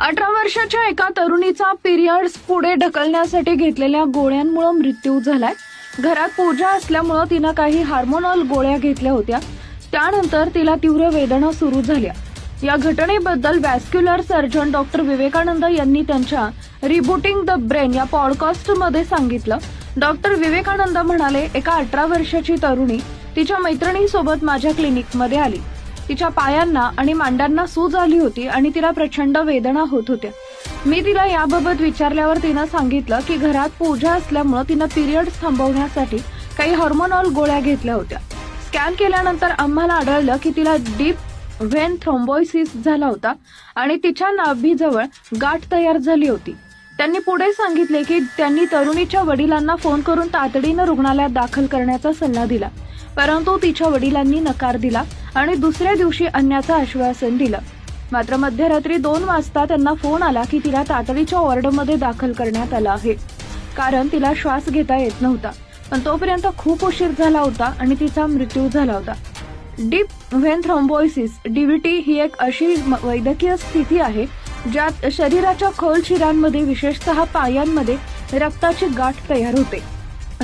अठरा वर्षाच्या एका तरुणीचा पिरियड्स पुढे ढकलण्यासाठी घेतलेल्या गोळ्यांमुळे मृत्यू झालाय. घरात पूजा असल्यामुळं तिनं काही हार्मोनॉल गोळ्या घेतल्या होत्या. त्यानंतर तिला तीव्र वेदना सुरू झाल्या. या घटनेबद्दल वॅस्क्युलर सर्जन डॉक्टर विवेकानंद यांनी त्यांच्या रिबुटिंग द ब्रेन या पॉडकास्टमध्ये सांगितलं. डॉक्टर विवेकानंद म्हणाले एका अठरा वर्षाची तरुणी तिच्या मैत्रिणीसोबत माझ्या क्लिनिकमध्ये आली. तिच्या पायांना आणि मांड्यांना सूज आली होती आणि तिला प्रचंड वेदना होत होत्या. मी तिला याबाबत विचारल्यावर तिनं सांगितलं की घरात पूजा असल्यामुळं तिनं पिरियड्स थांबवण्यासाठी काही हॉर्मोनॉल गोळ्या घेतल्या होत्या. स्कॅन केल्यानंतर आम्हाला आढळलं की तिला डीप व्हेन थ्रोम्बोसिस झाला होता आणि तिच्या नाभीजवळ गाठ तयार झाली होती. त्यांनी पुढे सांगितले की त्यांनी तरुणीच्या वडिलांना फोन करून तातडीनं रुग्णालयात दाखल करण्याचा सल्ला दिला परंतु तिच्या वडिलांनी नकार दिला आणि दुसऱ्या दिवशी आणण्याचं आश्वासन दिलं. मात्र मध्यरात्री दोन वाजता त्यांना फोन आला की तिला तातडीच्या वॉर्डमध्ये दाखल करण्यात आलं आहे. कारण तिला श्वास घेता येत नव्हता. पण तोपर्यंत खूप उशीर झाला होता आणि तिचा मृत्यू झाला होता. डीप व्हेन थ्रोम्बोसिस डीव्हीटी ही एक अशी म- वैद्यकीय स्थिती आहे ज्यात शरीराच्या खोल शिरांमध्ये विशेषतः पायांमध्ये रक्ताची गाठ तयार होते.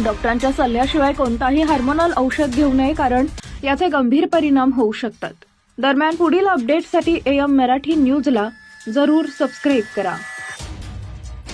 डॉक्टरांच्या सल्ल्याशिवाय कोणताही हार्मोनल औषध घेऊ नये कारण याचे गंभीर परिणाम होऊ शकतात. दरम्यान पुढील अपडेटसाठी एएम मराठी न्यूजला जरूर सबस्क्राईब करा.